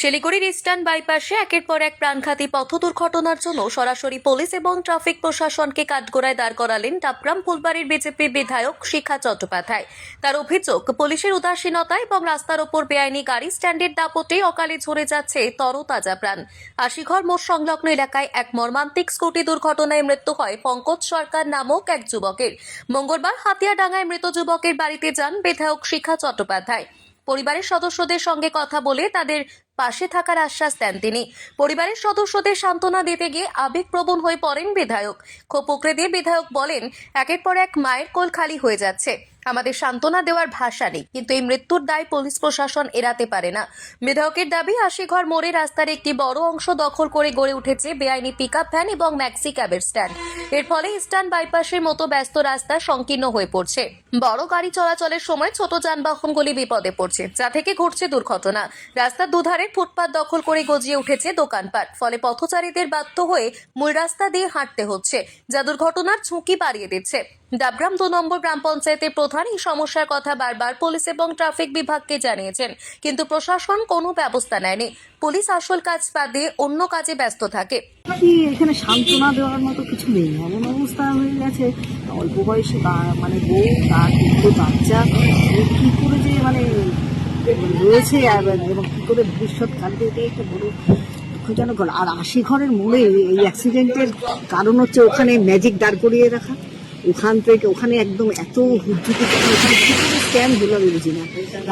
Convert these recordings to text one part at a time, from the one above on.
শিলিগুড়ির ইস্টার্ন বাইপাসে একের পর এক প্রাণঘাতী পথ দুর্ঘটনার জন্য সরাসরি পুলিশ এবং ট্রাফিক প্রশাসনকে কাঠগোড়ায় দাঁড় করালেন ডাবগ্রাম ফুলবাড়ির বিজেপি বিধায়ক শিখা চট্টোপাধ্যায়। তার অভিযোগ, পুলিশের উদাসীনতা এবং রাস্তার ওপর বেআইনি গাড়ি স্ট্যান্ডের দাপটে অকালে ঝরে যাচ্ছে তরতাজা প্রাণ। আশিঘর মোড় সংলগ্ন এলাকায় এক মর্মান্তিক স্কুটি দুর্ঘটনায় মৃত্যু হয় পঙ্কজ সরকার নামক এক যুবকের। মঙ্গলবার হাতিয়াডাঙ্গায় মৃত যুবকের বাড়িতে যান বিধায়ক শিখা চট্টোপাধ্যায়। পরিবারের সদস্যদের সঙ্গে কথা বলে তাদের পাশে থাকার আশ্বাস দেন তিনি। পরিবারের সদস্যদের সান্ত্বনা দিতে গিয়ে আবেগপ্রবণ হয়ে পড়েন বিধায়ক। ক্ষোভ উকড়ে দিয়ে বিধায়ক বলেন, একের পর এক মায়ের কোল খালি হয়ে যাচ্ছে। আমাদের সান্ত্বনা দেওয়ার ভাষা নেই, কিন্তু এই মৃত্যুর দায় পুলিশ প্রশাসন এড়াতে পারে না। বিধায়কের দাবি, আশিঘর মোড়ে রাস্তার একটি বড় অংশ দখল করে গড়ে উঠেছে বেআইনি পিকআপ ভ্যান এবং ম্যাক্সি ক্যাবের স্ট্যান্ড এর ফলে ইস্টার্ন বাইপাসের মতো ব্যস্ত রাস্তা সংকীর্ণ হয়ে পড়ছে। বড় গাড়ি চলাচলের সময় ছোট যানবাহনগুলি বিপদে পড়ছে, যা থেকে ঘটছে দুর্ঘটনা। রাস্তার দুধারে ফুটপাত দখল করে গজিয়ে উঠেছে দোকানপাট। ফলে পথচারীদের বাধ্য হয়ে মূল রাস্তা দিয়ে হাঁটতে হচ্ছে। যা দুর্ঘটনার ঝুঁকি বাড়িয়ে দিচ্ছে। ডাবগ্রাম দু নম্বর গ্রাম পঞ্চায়েতের প্রধান এই সমস্যার কথা বারবার পুলিশ এবং ট্রাফিক বিভাগকে জানিয়েছেন। কিন্তু প্রশাসন কোনো ব্যবস্থা নেয়নি। পুলিশ আসল কাজ বাদে অন্য কাজে ব্যস্ত থাকে। এখানে সান্ত্বনা দেওয়ার মতো কিছু নেই? এমন অবস্থা হয়ে গেছে। অল্প বয়সে মানে বউ, তার বাচ্চা। কি করে যে মানে রয়েছে এবং কী করে ভবিষ্যৎ কাটবে এটাই একটা বড় দুঃখজনক ঘটনা। আর আশি ঘরের মোড়ে এই অ্যাক্সিডেন্টের কারণ হচ্ছে ওখানে ম্যাজিক দাঁড় করিয়ে রাখা। ওখান থেকে ওখানে একদম এত হুজ্জুতি স্ক্যাম হলো বুঝি না।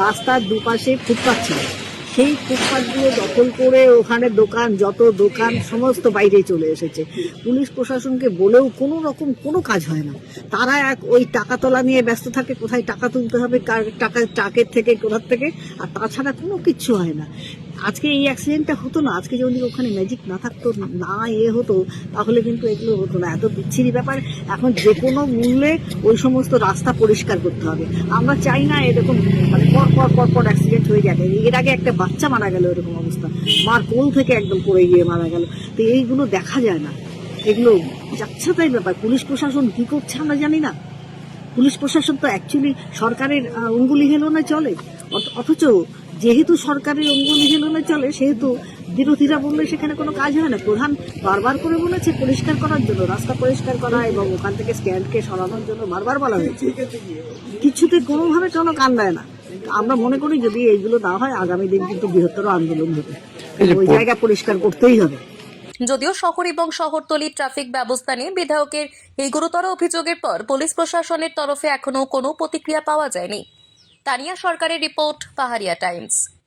রাস্তার দুপাশে ফুটপাথ ছিল। সেই ফুটপাথগুলো দখল করে ওখানে দোকান, যত দোকান, সমস্ত বাইরে চলে এসেছে। পুলিশ প্রশাসনকে বলেও কোনো রকম কোনো কাজ হয় না। তারা এক ওই টাকা তোলা নিয়ে ব্যস্ত থাকে, কোথায় টাকা তুলতে হবে, কার টাকা ট্রাকের থেকে, কোথার থেকে, আর তাছাড়া কোনো কিচ্ছু হয় না। আজকে এই অ্যাক্সিডেন্টটা হতো না, আজকে যদি ওখানে ম্যাজিক না থাকতো, না এ হতো, তাহলে কিন্তু এগুলো হতো না। এত বিচ্ছিরি ব্যাপার। এখন যে কোনো মূল্যে ওই সমস্ত রাস্তা পরিষ্কার করতে হবে। আমরা চাই না এরকম মানে পর পর পর পর অ্যাক্সিডেন্ট হয়ে যাবে। এর আগে একটা বাচ্চা মারা গেল এরকম অবস্থা। মার কোল থেকে একদম পড়ে গিয়ে মারা গেল। তো এইগুলো দেখা যায় না। এগুলো যাচ্ছে তাই ব্যাপার। পুলিশ প্রশাসন কি করছে আমরা জানি না। পুলিশ প্রশাসন তো অ্যাকচুয়ালি সরকারের অঙ্গুলি হেলো না চলে। অথ- অথচ যেহেতু সরকারের অঙ্গুলি হেলনে চলে সেহেতু বিরোধীরা বললে সেখানে কোনো কাজ হয় না। প্রধান বারবার করে বলেছে পরিষ্কার করার জন্য রাস্তা পরিষ্কার করা এবং ওখান থেকে স্ট্যান্ডকে সরানোর জন্য বারবার বলা হয়েছে। কিছুতে কোনোভাবে কোনো কান দেয় না। আমরা মনে করি যদি এইগুলো না হয় আগামী দিন কিন্তু বৃহত্তর আন্দোলন হবে। ওই জায়গা পরিষ্কার করতেই হবে। যদিও শহর এবং শহরতলির ট্রাফিক ব্যবস্থা নিয়ে বিধায়কের এই গুরুতর অভিযোগের পর পুলিশ প্রশাসনের তরফে এখনও কোনো প্রতিক্রিয়া পাওয়া যায়নি। তানিয়া সরকারের রিপোর্ট পাহাড়িয়া টাইমস।